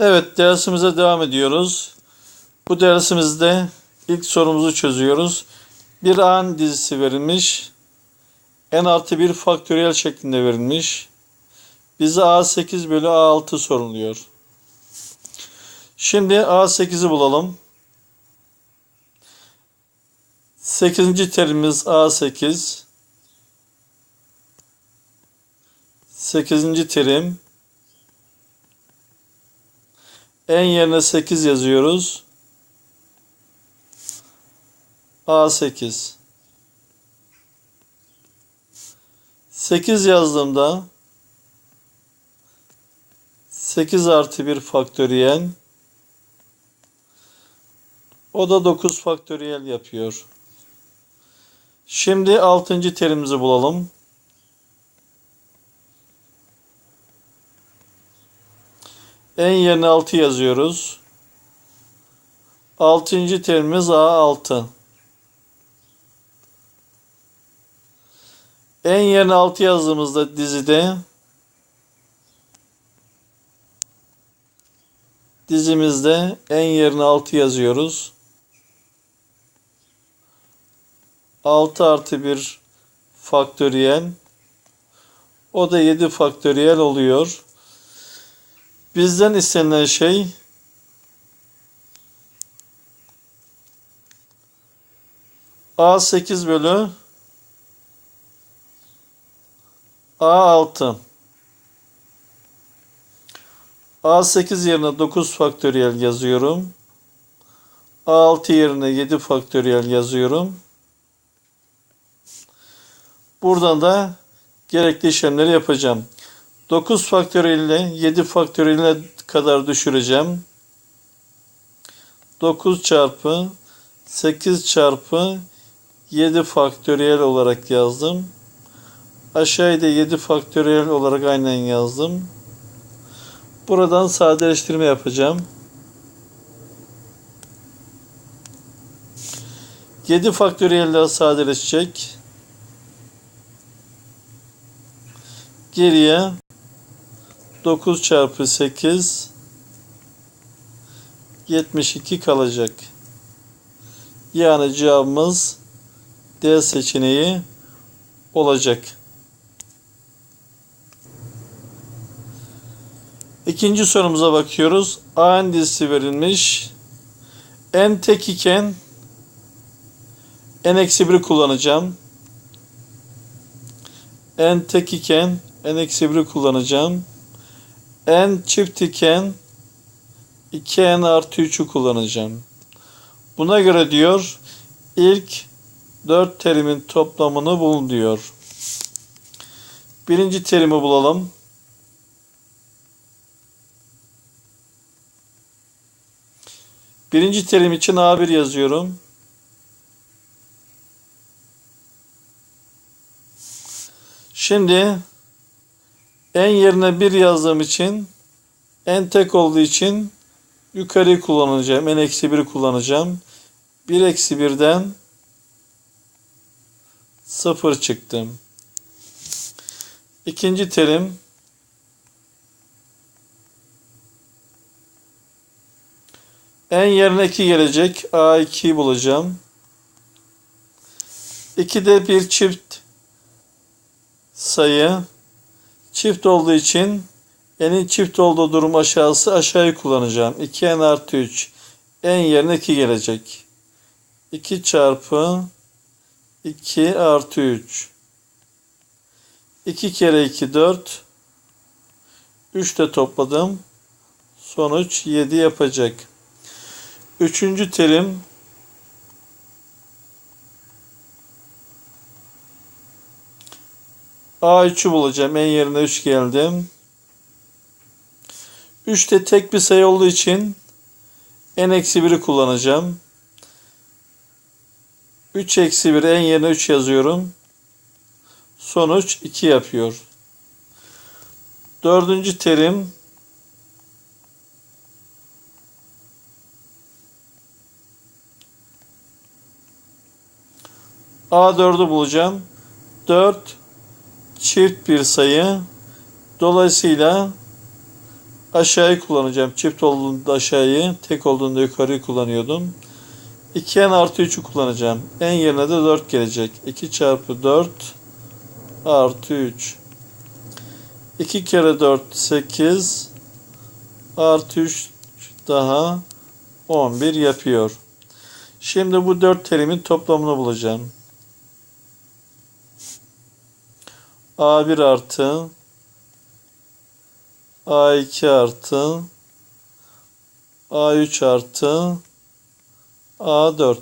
Evet dersimize devam ediyoruz. Bu dersimizde ilk sorumuzu çözüyoruz. Bir an dizisi verilmiş. n artı 1 faktöriyel şeklinde verilmiş. Bize A8 bölü A6 soruluyor. Şimdi A8'i bulalım. 8. terimimiz A8. 8. terim en yerine 8 yazıyoruz. A8. 8 yazdığımda 8 artı 1 faktöriyel o da 9 faktöriyel yapıyor. Şimdi 6. terimizi bulalım. En yerine 6 yazıyoruz. 6. terimimiz A6. En yerine 6 yazdığımızda dizide dizimizde en yerine 6 yazıyoruz. 6 artı 1 faktöriyel o da 7 faktöriyel oluyor. Bizden istenilen şey A8 bölü A6 A8 yerine 9 faktöriyel yazıyorum. A6 yerine 7 faktöriyel yazıyorum. Buradan da gerekli işlemleri yapacağım. 9 faktöriyel ile 7 faktöriyel kadar düşüreceğim. 9 çarpı 8 çarpı 7 faktöriyel olarak yazdım. Aşağıya da 7 faktöriyel olarak aynen yazdım. Buradan sadeleştirme yapacağım. 7 faktöriyeller sadeleşecek. Geriye 9 çarpı 8 72 kalacak. Yani cevabımız D seçeneği olacak. İkinci sorumuza bakıyoruz. A dizisi verilmiş. N tek iken N eksi 1'i kullanacağım. N tek iken N eksi 1'i kullanacağım. N çift iken 2N artı 3'ü kullanacağım. Buna göre diyor ilk 4 terimin toplamını bul diyor. Birinci terimi bulalım. Birinci terim için A1 yazıyorum. Şimdi en yerine 1 yazdığım için en tek olduğu için yukarıyı kullanacağım. En eksi 1'i kullanacağım. 1 eksi 1'den 0 çıktım. İkinci terim En yerine 2 gelecek. A2'yi bulacağım. 2 de bir çift sayı. Çift olduğu için n'in çift olduğu durum aşağısı aşağıyı kullanacağım. 2n artı 3. n yerine 2 gelecek. 2 çarpı 2 artı 3. 2 kere 2 4. 3 de topladım. Sonuç 7 yapacak. Üçüncü terim A3'ü bulacağım. En yerine 3 geldim. 3 de tek bir sayı olduğu için n eksi 1'i kullanacağım. 3 eksi 1 en yerine 3 yazıyorum. Sonuç 2 yapıyor. Dördüncü terim A4'ü bulacağım. 4 çift bir sayı. Dolayısıyla aşağıyı kullanacağım. Çift olduğunda aşağıyı, tek olduğunda yukarıyı kullanıyordum. 2n artı 3'ü kullanacağım. n yerine de 4 gelecek. 2 çarpı 4 artı 3. 2 kere 4 8 artı 3 daha 11 yapıyor. Şimdi bu 4 terimin toplamını bulacağım. A1 artı A2 artı A3 artı A4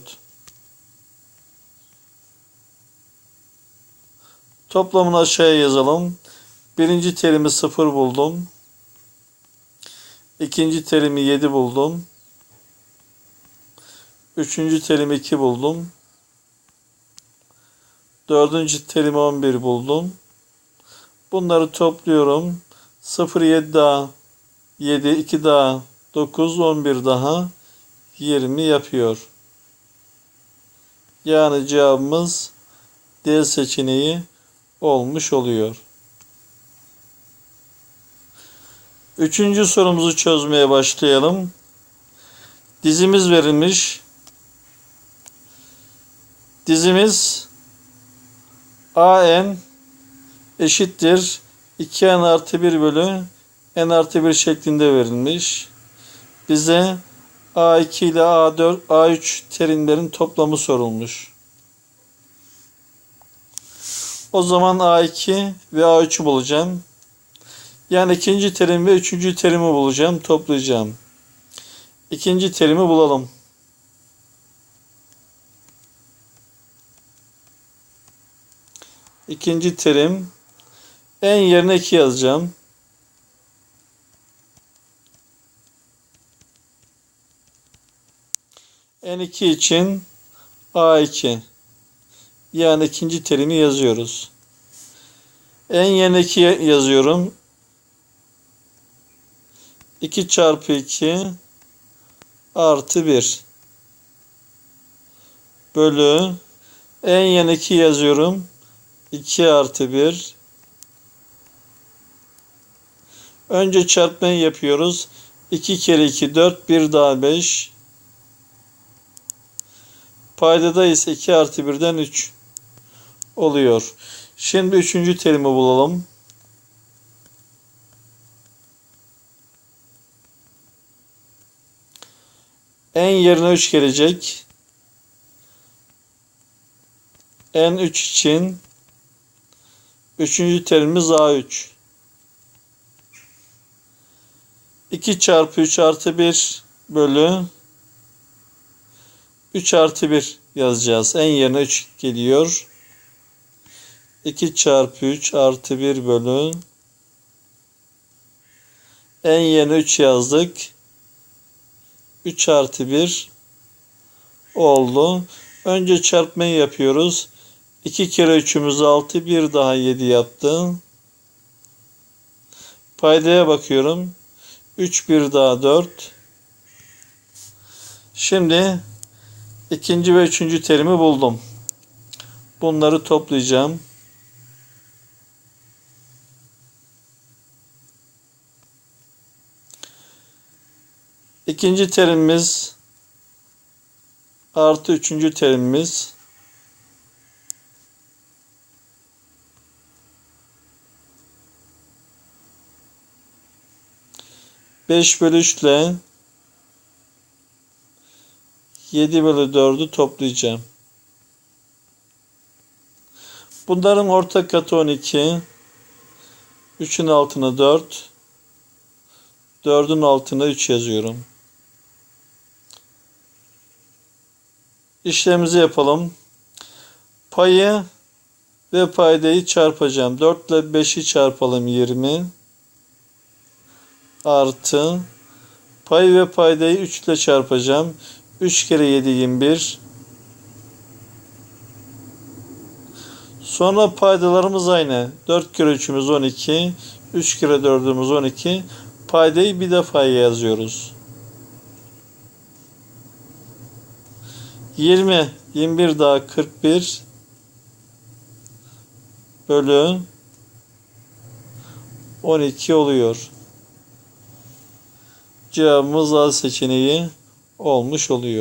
Toplamını aşağıya yazalım. Birinci terimi 0 buldum. İkinci terimi 7 buldum. Üçüncü terimi 2 buldum. Dördüncü terimi 11 buldum. Bunları topluyorum. 0, 7 daha 7, 2 daha 9, 11 daha 20 yapıyor. Yani cevabımız D seçeneği olmuş oluyor. Üçüncü sorumuzu çözmeye başlayalım. Dizimiz verilmiş. Dizimiz AN eşittir 2n artı 1 bölü n artı 1 şeklinde verilmiş. Bize A2 ile A4, A3 terimlerin toplamı sorulmuş. O zaman A2 ve A3'ü bulacağım. Yani ikinci terim ve üçüncü terimi bulacağım, toplayacağım. İkinci terimi bulalım. İkinci terim en yerine 2 yazacağım. N2 için A2 yani ikinci terimi yazıyoruz. En yerine 2 yazıyorum. 2 çarpı 2 artı 1 bölü en yerine 2 yazıyorum. 2 artı 1 Önce çarpmayı yapıyoruz. 2 kere 2 4 1 daha 5 Paydada ise 2 artı 1'den 3 oluyor. Şimdi üçüncü terimi bulalım. En yerine 3 gelecek. En 3 için üçüncü terimimiz A3. 2 çarpı 3 artı 1 bölü 3 artı 1 yazacağız. En yerine 3 geliyor. 2 çarpı 3 artı 1 bölü en yerine 3 yazdık. 3 artı 1 oldu. Önce çarpmayı yapıyoruz. 2 kere 3'ümüz 6. 1 daha 7 yaptı. Paydaya bakıyorum. 3 1 daha 4. Şimdi ikinci ve üçüncü terimi buldum. Bunları toplayacağım. İkinci terimimiz artı üçüncü terimimiz beş bölü üç ile 7 bölü 4'ü toplayacağım. Bunların ortak katı 12. 3'ün altına 4. 4'ün altına 3 yazıyorum. İşlemimizi yapalım. Payı ve paydayı çarpacağım. 4 ile 5'i çarpalım 20. Artı pay ve paydayı 3 ile çarpacağım. 3 kere 7 21. Sonra paydalarımız aynı. 4 kere 3'ümüz 12. 3 kere 4'ümüz 12. Paydayı bir defa yazıyoruz. 20, 21 daha 41 bölü 12 oluyor. Cevabımız A seçeneği olmuş oluyor.